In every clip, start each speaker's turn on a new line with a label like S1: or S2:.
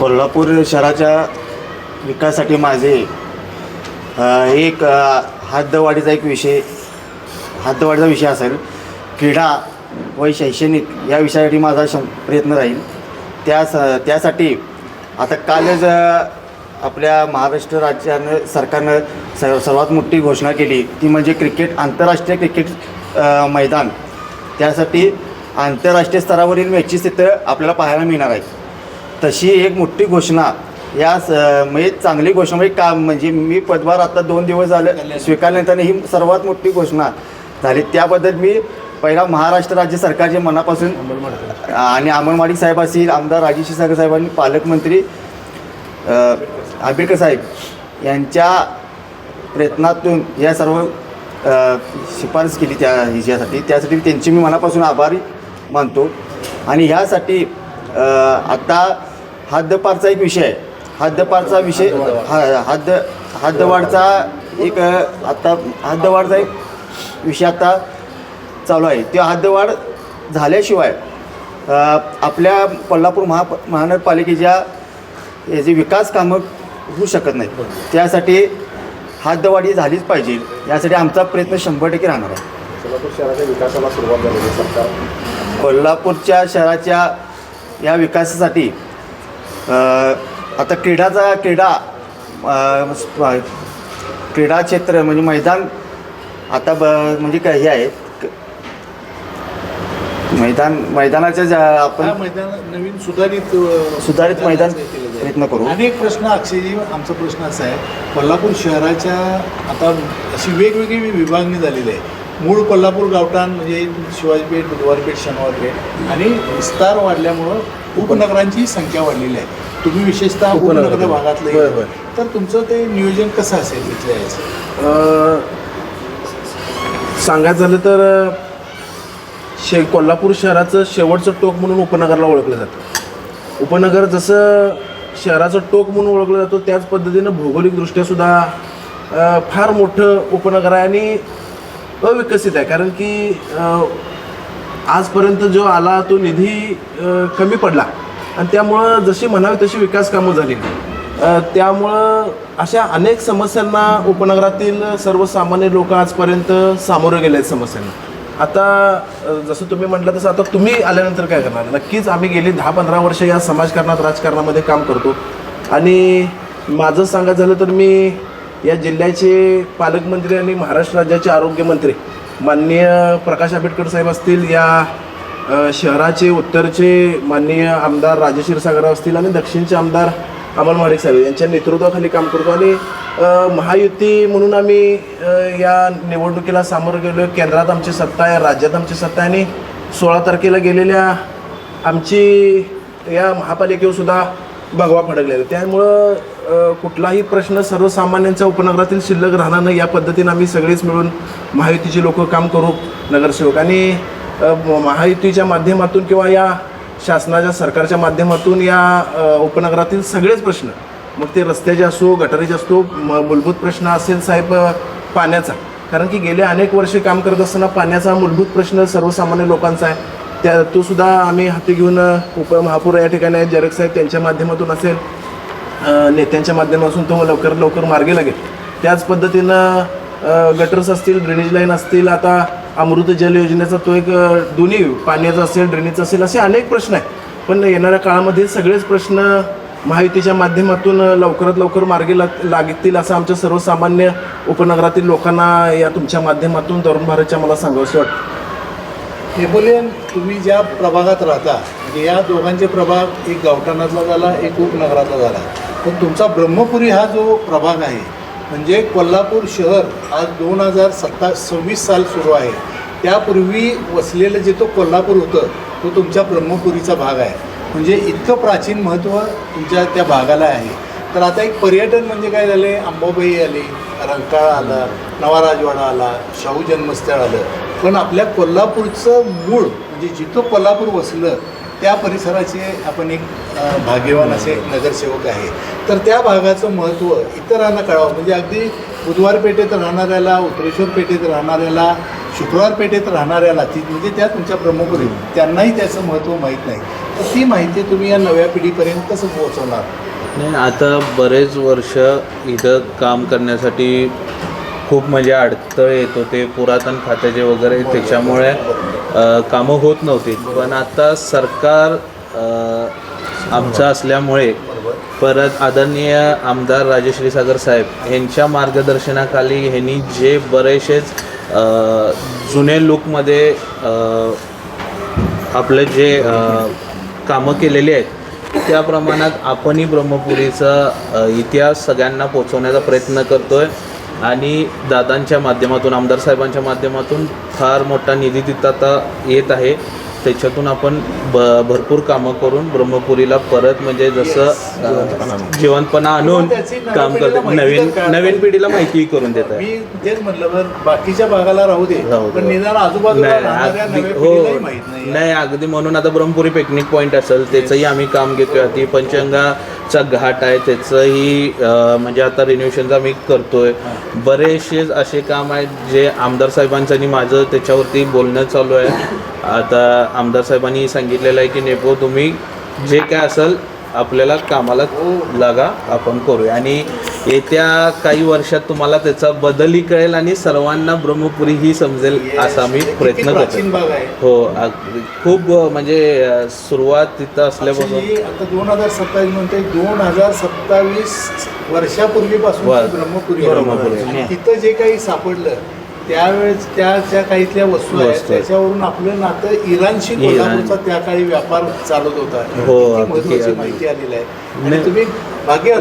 S1: कोल्हापूर शहराच्या विकासासाठी माझे एक हातदवाडीचा एक विषय हातदवाडीचा विषय असेल. क्रीडा व शैक्षणिक या विषयासाठी माझा शं प्रयत्न राहील. त्या त्यासाठी आता कालच आपल्या महाराष्ट्र राज्यानं सरकारनं स सर्वात मोठी घोषणा केली. ती म्हणजे क्रिकेट आंतरराष्ट्रीय क्रिकेट मैदान. त्यासाठी आंतरराष्ट्रीय स्तरावरील मॅचेस तिथं आपल्याला पाहायला मिळणार आहे तशी एक मोठी घोषणा. या स म्हणजे चांगली घोषणा म्हणजे का म्हणजे मी पदभार आता दोन दिवस झाले स्वीकारल्यानंतर ही सर्वात मोठी घोषणा झाली. त्याबद्दल मी पहिला महाराष्ट्र राज्य सरकारचे मनापासून आणि अंमलवाडी साहेब असतील आमदार राजेश सागर साहेबांनी पालकमंत्री आंबेडकर साहेब यांच्या प्रयत्नातून या सर्व शिफारस केली त्या ह्याच्यासाठी त्यासाठी त्यांचे मी मनापासून आभारी मानतो. आणि ह्यासाठी आता हद्दपारचा एक विषय आहे. हद्दपारचा विषय हा हद्द हद्दवाढचा एक अ, आता हद्दवाढचा एक विषय आता चालू आहे. त्या हद्दवाढ झाल्याशिवाय आपल्या कोल्हापूर महा महानगरपालिकेच्या याची विकास कामं होऊ शकत नाहीत. त्यासाठी हद्दवाढी झालीच पाहिजे. यासाठी आमचा प्रयत्न शंभर टक्के राहणार आहे.
S2: सोलापूर शहराच्या विकासाला सुरुवात झालेली सरकार.
S1: कोल्हापूरच्या शहराच्या या विकासासाठी आता क्रीडाचा क्रीडा क्रीडा क्षेत्र म्हणजे मैदान आता ब म्हणजे काय हे आहे मैदान मैदानाच्या ज्या आपण
S3: मैदान नवीन सुधारित
S1: सुधारित मैदान. प्रयत्न करू.
S3: अनेक प्रश्न अक्षयजी आमचा प्रश्न असा आहे कोल्हापूर शहराच्या आता अशी वेगवेगळी विभागणी झालेली आहे. मूळ कोल्हापूर गावठाण म्हणजे शिवाजी पेठ बुधवार पेठ शनिवार पेठ आणि विस्तार वाढल्यामुळं उपनगरांची संख्या वाढलेली आहे. तुम्ही विशेषतः
S2: उपनगर.
S3: उपनगर भागातलं. तर तुमचं ते नियोजन कसं असेल तिथल्या याचं
S2: सांगायचं झालं तर शे कोल्हापूर शहराचं शेवटचं टोक म्हणून उपनगरला ओळखलं जातं उपनगर जसं शहराचं टोक म्हणून ओळखलं जातं त्याच पद्धतीनं भौगोलिकदृष्ट्या सुद्धा अ, फार मोठं उपनगर आहे आणि अविकसित आहे कारण की आजपर्यंत जो आला तो निधी कमी पडला आणि त्यामुळं जशी म्हणावी तशी विकास कामं झाली. त्यामुळं अशा अनेक समस्यांना उपनगरातील सर्वसामान्य लोक आजपर्यंत सामोरे गेले आहेत समस्यांना. आता जसं तुम्ही म्हटलं तसं आता तुम्ही आल्यानंतर काय करणार? नक्कीच आम्ही गेली दहा पंधरा वर्ष या समाजकारणात राजकारणामध्ये काम करतो. आणि माझं सांगायचं झालं तर मी या जिल्ह्याचे पालकमंत्री आणि महाराष्ट्र राज्याचे आरोग्यमंत्री माननीय प्रकाश आंबेडकर साहेब असतील या शहराचे उत्तरचे माननीय आमदार राजेश क्षीरसागर असतील आणि दक्षिणचे आमदार अमल महाडिक साहेब यांच्या नेतृत्वाखाली काम करतो आणि महायुती म्हणून आम्ही या निवडणुकीला सामोरं गेलो केंद्रात आमची सत्ता आहे राज्यात आमची सत्ता आहे आणि सोळा तारखेला गेलेल्या आमची या महापालिकेवर सुद्धा भगवा फडकलेला त्यामुळं कुठलाही प्रश्न सर्वसामान्यांच्या उपनगरातील शिल्लक राहणार नाही. या पद्धतीनं आम्ही सगळेच मिळून महायुतीचे लोक काम करू नगरसेवक. आणि महायुतीच्या माध्यमातून किंवा या शासनाच्या सरकारच्या माध्यमातून या उपनगरातील सगळेच प्रश्न मग ते रस्त्याचे असो गटारीचे असतो म- मूलभूत प्रश्न असेल साहेब पाण्याचा. कारण की गेले अनेक वर्षे काम करत असताना पाण्याचा मूलभूत प्रश्न सर्वसामान्य लोकांचा आहे. त्या तो सुद्धा आम्ही हाती घेऊन उप उपमहापौर या ठिकाणी आहेत जरग साहेब त्यांच्या माध्यमातून असेल नेत्यांच्या माध्यमातून तो लवकर लवकर मार्गी लागेल. त्याच पद्धतीनं गटर्स असतील ड्रेनेज लाईन असतील आता अमृत जल योजनेचा तो एक दोन्ही पाण्याचा असेल ड्रेनेजचा असेल असे अनेक प्रश्न आहेत. पण येणाऱ्या काळामध्ये सगळेच प्रश्न महायुतीच्या माध्यमातून लवकरात लवकर मार्गी लाग लागतील असं आमच्या सर्वसामान्य उपनगरातील लोकांना या तुमच्या माध्यमातून तरुण भारतच्या मला सांगावंसं वाटतं.
S3: हेबोलियन तुम्ही ज्या प्रभागात राहता म्हणजे या दोघांचे प्रभाग एक गावठाणातला झाला एक उपनगरातला झाला. पण तुमचा ब्रह्मपुरी हा जो प्रभाग आहे म्हणजे कोल्हापूर शहर आज दोन हजार सत्ता सव्वीस साल सुरू आहे. त्यापूर्वी वसलेलं जे तो कोल्हापूर होतं तो तुमच्या ब्रह्मपुरीचा भाग आहे. म्हणजे इतकं प्राचीन महत्त्व तुमच्या त्या भागाला आहे. तर आता एक पर्यटन म्हणजे काय झाले? अंबाबाई आली रंकाळा आला नवा राजवाडा आला शाहू जन्मस्थळ आलं. पण आपल्या कोल्हापूरचं मूळ म्हणजे जिथं कोल्हापूर वसलं त्या परिसराचे आपण एक भाग्यवान असे नगरसेवक आहे. तर त्या भागाचं महत्त्व इतरांना कळावं. म्हणजे अगदी बुधवार पेठेत राहणाऱ्याला उत्तरेश्वर पेठेत राहणाऱ्याला शुक्रवार पेठेत राहणाऱ्याला ती म्हणजे त्या तुमच्या ब्रह्मपुरी त्यांनाही त्याचं महत्त्व माहीत नाही. तर ती माहिती तुम्ही या नव्या पिढीपर्यंत कसं पोहोचवणार?
S4: नाही आता बरेच वर्ष इथं काम करण्यासाठी खूप म्हणजे अडथळे येत होते. पुरातन खात्याचे वगैरे त्याच्यामुळे कामं होत नव्हती. पण आता सरकार आमचं असल्यामुळे परत आदरणीय आमदार राजश्री सागर साहेब यांच्या मार्गदर्शनाखाली ह्यांनी जे बरेचसेच जुने लुकमध्ये आपलं जे कामं केलेली आहेत त्या प्रमाणात आपणही ब्रह्मपुरीचा इतिहास सगळ्यांना पोचवण्याचा प्रयत्न करतोय. आणि दादांच्या माध्यमातून आमदार साहेबांच्या माध्यमातून फार मोठा निधी तिथं आता येत आहे. त्याच्यातून आपण ब भरपूर कामं करून ब्रह्मपुरीला परत म्हणजे जसं जिवंतपणा आणून. काम करतो. नवीन नवीन पिढीला माहिती करून देत आहे.
S3: तेच म्हटलं बाकीच्या भागाला राहू दे.
S4: हो.
S3: नाही.
S4: अगदी म्हणून आता ब्रह्मपुरी पिकनिक पॉईंट असेल त्याचंही आम्ही काम घेतोय. ती पंचगंगाचा घाट आहे त्याचंही म्हणजे आता रिन्युएशनचं आम्ही करतोय. बरेचसे असे काम आहेत जे आमदार साहेबांचं आणि माझं त्याच्यावरती बोलणं चालू आहे. आता आमदार साहेबांनी सांगितलेलं आहे की नेपो तुम्ही जे काय असेल आपल्याला कामाला लागा आपण करूया आणि येत्या काही वर्षात तुम्हाला त्याचा बदलही कळेल आणि सर्वांना ब्रह्मपुरी ही समजेल असा
S3: किती
S4: प्रयत्न करतो हो. खूप म्हणजे सुरुवात तिथं असल्यापासून
S3: आता दोन हजार सत्तावीस म्हणते दोन हजार सत्तावीस वर्षापूर्वीपासून ब्रह्मपुरी.
S1: ब्रह्मपुरी.
S3: तिथं जे काही सापडलं त्यावेळेस त्या ज्या काही इथल्या वस्तू आहेत
S4: वस्तू आहेत.
S3: त्याच्यावरून आपलं नातं इराणशी
S4: इराण.
S3: कोल्हापूरचा त्या काळी व्यापार चालत होता
S4: हो, अगदी, अगदी.
S3: माहिती आलेली आहे आणि
S4: नाही.
S3: तुम्ही भाग्य
S4: हो.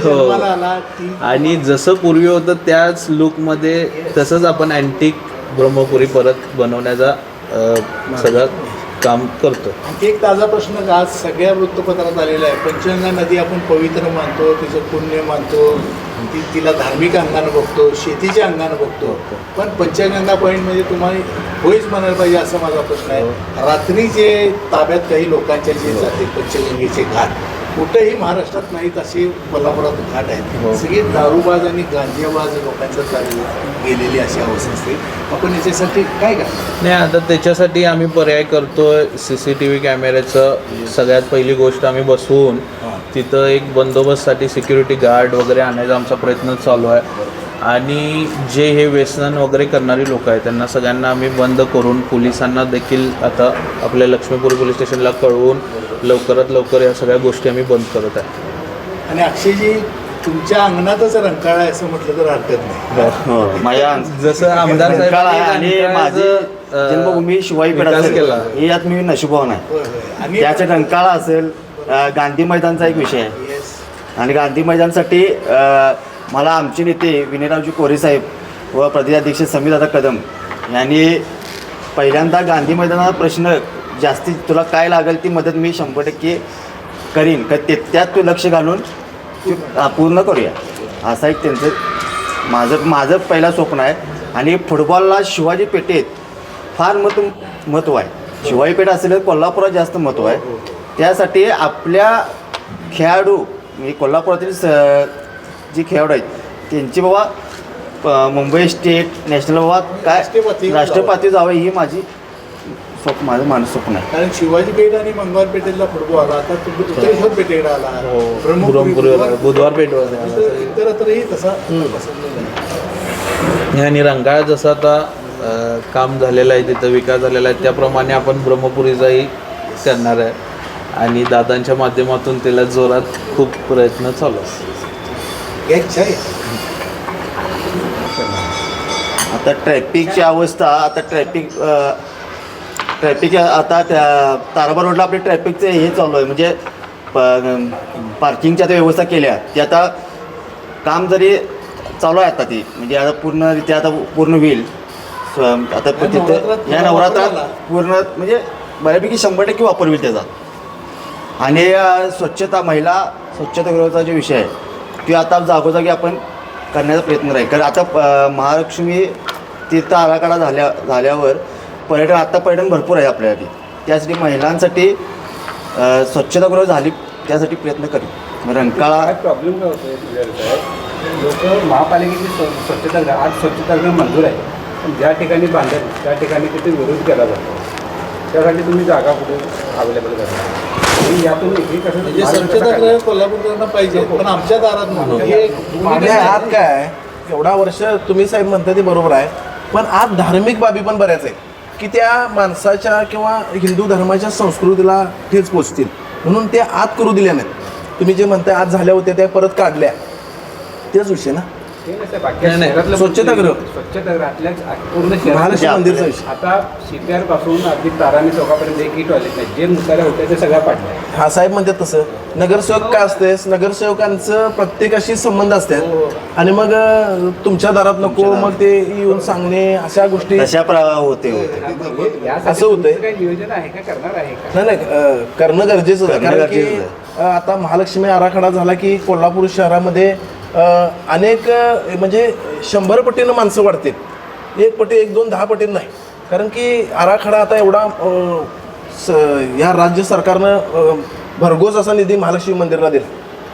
S3: जन्माला आला की
S4: आणि जसं पूर्वी होतं त्याच लुकमध्ये तसंच आपण अँटिक ब्रह्मपुरी परत बनवण्याचा अ, सगळं काम करतो.
S3: एक ताजा प्रश्न आज सगळ्या वृत्तपत्रात आलेला आहे. पंचगंगा नदी आपण पवित्र मानतो तिचं पुण्य मानतो ती तिला धार्मिक अंगानं बघतो शेतीच्या अंगानं बघतो. पण पंचगंगा पॉईंट म्हणजे तुम्हाला होईच म्हणायला पाहिजे असा माझा प्रश्न आहे. रात्री जे ताब्यात काही लोकांच्या जे जाते पंचगंगेचे घाट कुठेही महाराष्ट्रात नाहीत असे कोल्हापुरात घाट आहेत सगळे दारूबाज आणि गांजाबाज लोकांच्या चालू गेलेली अशी अवस्था असते. आपण याच्यासाठी काय करणार?
S4: नाही आता त्याच्यासाठी आम्ही पर्याय करतोय सी सी टी व्ही कॅमेऱ्याचं. सगळ्यात पहिली गोष्ट आम्ही बसवून तिथं एक बंदोबस्तसाठी सिक्युरिटी गार्ड वगैरे आणायचा आमचा प्रयत्न चालू आहे. आणि जे हे व्यसन वगैरे करणारी लोक आहेत त्यांना सगळ्यांना आम्ही बंद करून पोलिसांना देखील आता आपल्या लक्ष्मीपुरी पोलीस स्टेशनला कळवून लवकरात लवकर या सगळ्या गोष्टी आम्ही बंद करत आहे.
S3: आणि अक्षयजी तुमच्या अंगणातच रंकाळा आहे असं म्हटलं तर हरकत नाही.
S1: हो माझ्या
S4: जसं आमदार
S1: रंकाळा आहे आणि माझी जन्मभूमी
S4: विकास
S1: असेल.
S4: केला.
S1: हे यात मी नशिबवान आहे.
S3: होय होय. आणि
S1: त्याचा रंकाळा असेल अं, गांधी मैदानचा एक विषय आहे. आणि गांधी मैदानसाठी अ, मला आमचे नेते विनयरावजी कोरेसाहेब व प्रदेशाध्यक्ष समीरदादा कदम यांनी पहिल्यांदा गांधी मैदानाचा प्रश्न जास्तीत तुला काय लागेल ती मदत मी शंभर टक्के करीन. का ते त्यात तू लक्ष घालून ते पूर्ण करूया. असा एक त्यांचं माझं माझं पहिला स्वप्न आहे. आणि फुटबॉलला शिवाजी पेठेत फार मत महत्त्व आहे. शिवाजी पेठ असेल तर कोल्हापुरात जास्त महत्त्व आहे. त्यासाठी आपल्या खेळाडू म्हणजे कोल्हापुरातील स जी खेळाडू आहेत त्यांची बाबा मुंबई स्टेट नॅशनल बाबा काय राष्ट्रपाती जावं. ही माझी स्वप्न माझं मानस स्वप्न आहे.
S3: कारण शिवाजी पेठ आणि मंगळवार पेठेतला फुटबॉल आता तुम्ही उत्तरेश्वर पेठेकडे आला. बुधवार-
S4: पेठवर
S3: इतर- इतरत्रही तसा.
S4: आणि रंगाळ जसं आता काम झालेलं आहे तिथं विकास झालेला आहे त्याप्रमाणे आपण ब्रह्मपुरीचाही करणार आहे. आणि दादांच्या माध्यमातून त्याला जोरात खूप प्रयत्न चालू आहे
S1: आता ट्रॅफिकची अवस्था आता ट्रॅफिक ट्रॅफिक आता त्या ताराबा रोडला आपले ट्रॅफिकचे हे चालू आहे. म्हणजे प- पार्किंगच्या त्या व्यवस्था केल्या. ते आता काम जरी चालू आहे आता ती. म्हणजे आता पूर्णरित्या आता पूर्ण होईल. स्व- आता तिथं
S3: नवरात्रात
S1: या नवरात्रात. पूर्ण म्हणजे बऱ्यापैकी शंभर टक्के वापर होईल त्याचा. आणि स्वच्छता महिला स्वच्छतागृहाचा जो विषय आहे तो आता जागोजागी आपण करण्याचा प्रयत्न राहील कारण आता महालक्ष्मी तीर्थ आराखडा झाल्या झाल्यावर पर्यटन आता पर्यटन भरपूर आहे आपल्यासाठी त्यासाठी महिलांसाठी स्वच्छतागृह झाली त्यासाठी प्रयत्न करू रंकाळा
S5: प्रॉब्लेम काय होतो लोक महापालिकेची स्व- आज स्वच्छतागृह मंजूर आहे. पण ज्या ठिकाणी बांधत त्या ठिकाणी तिथे विरोध केला जातो. त्यासाठी तुम्ही जागा कुठे अवेलेबल करता?
S3: म्हणजे स्वच्छतागृह कोल्हापूरकरांना पाहिजे पण आमच्या दारात म्हणून. हे एक
S2: आणि आत काय आहे, एवढा वर्ष तुम्ही साहेब म्हणता ते बरोबर आहे पण आज धार्मिक बाबी पण बऱ्याच आहेत की त्या माणसाच्या किंवा हिंदू धर्माच्या संस्कृतीला ठेच पोचतील. म्हणून ते आत करू दिल्या नाहीत. तुम्ही जे म्हणताय आज झाल्या होत्या त्या परत काढल्या. तेच विषय ना?
S4: नाही, नाही.
S5: शहरातलं
S2: स्वच्छतागृह.
S5: स्वच्छतागृहातल्या पूर्ण शहरात
S2: महालक्ष्मी मंदिरचा विषय
S5: आता सीपीआरपासून अगदी ताराणी चौकापर्यंत एकही टॉयलेट नाही जे मुताऱ्या होत्या ते सगळ्या
S2: हा साहेब म्हणतात तसं. नगरसेवक काय असतेस? नगरसेवकांचं प्रत्येकाशी संबंध असतात. आणि मग अं, तुमच्या दारात नको मग ते येऊन सांगणे अशा गोष्टी.
S1: तशा होते होते.
S5: यासाठी
S2: असं होतंय.
S5: तुमचं काही नियोजन आहे का? करणार आहे का?
S2: नाही नाही अं, करणं गरजेचं आहे
S1: करणं
S2: कारण की
S1: गरजेचं
S2: अं, आता महालक्ष्मी आराखडा झाला की कोल्हापूर शहरामध्ये अनेक म्हणजे शंभर पटीनं माणसं वाढतील. एक पटी एक दोन दहा पटीनं नाही. कारण की आराखडा आता एवढा स- या राज्य सरकारनं भरघोस असा निधी महालक्ष्मी मंदिराला दिला.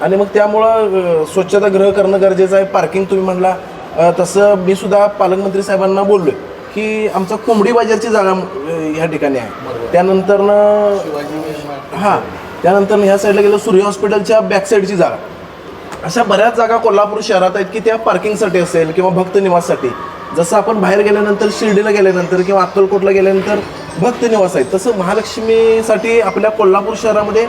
S2: आणि मग त्यामुळं अं, स्वच्छतागृह करणं गरजेचं आहे. पार्किंग तुम्ही म्हणला. तसं मी सुद्धा पालकमंत्री साहेबांना बोललो की आमचा कोंबडी बाजारची जागा ह्या ठिकाणी आहे. त्यानंतरनं हां त्यानंतर ह्या साईडला गेलं सूर्य हॉस्पिटलच्या बॅक साईडची जागा. अशा बऱ्याच जागा कोल्हापूर शहरात आहेत की त्या पार्किंगसाठी असेल किंवा भक्त निवाससाठी. जसं आपण बाहेर गेल्यानंतर शिर्डीला गेल्यानंतर किंवा अक्कलकोटला गेल्यानंतर भक्त निवास आहेत. तसं महालक्ष्मीसाठी आपल्या कोल्हापूर शहरामध्ये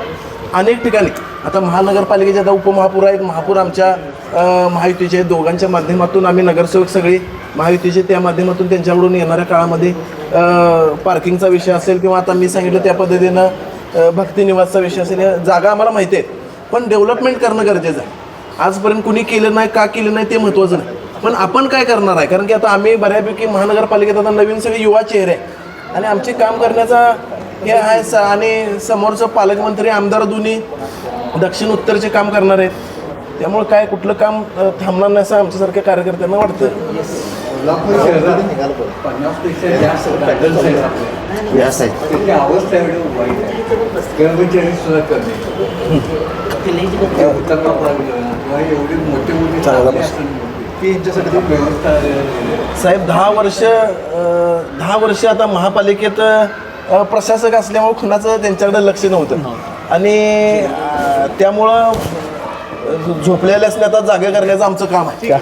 S2: अनेक ठिकाणी आता महानगरपालिकेचे आता उपमहापूर आहेत महापूर आमच्या महायुतीचे दोघांच्या माध्यमातून आम्ही नगरसेवक सगळे महायुतीचे त्या माध्यमातून त्यांच्याकडून येणाऱ्या काळामध्ये पार्किंगचा विषय असेल किंवा आता मी सांगितलं त्या पद्धतीनं भक्तिनिवासचा भक्ती निवासचा विषय असेल या जागा आम्हाला माहिती आहेत. पण डेव्हलपमेंट करणं गरजेचं आहे. आजपर्यंत कुणी केलं नाही का केलं नाही ते महत्त्वाचं नाही. पण आपण काय करणार आहे? कारण की आता आम्ही बऱ्यापैकी महानगरपालिकेत आता नवीन सगळे युवा चेहरे आहे आणि आमचे काम करण्याचा हे आहे स- आणि समोरचं पालकमंत्री आमदार दोन्ही दक्षिण उत्तरचे काम करणार आहेत. त्यामुळे काय कुठलं काम थांबणार नाही असं आमच्यासारख्या कार्यकर्त्यांना वाटतं
S5: अवस्था एवढी मोठी मोठी
S2: चांगला प्रश्न.
S5: यांच्यासाठी व्यवस्था.
S2: साहेब दहा वर्ष दहा वर्ष आता महापालिकेत प्रशासक असल्यामुळे कुणाचं त्यांच्याकडे लक्ष नव्हतं. आणि त्यामुळं झोपलेल्यासने आता जागे करण्याचं आमचं काम आहे.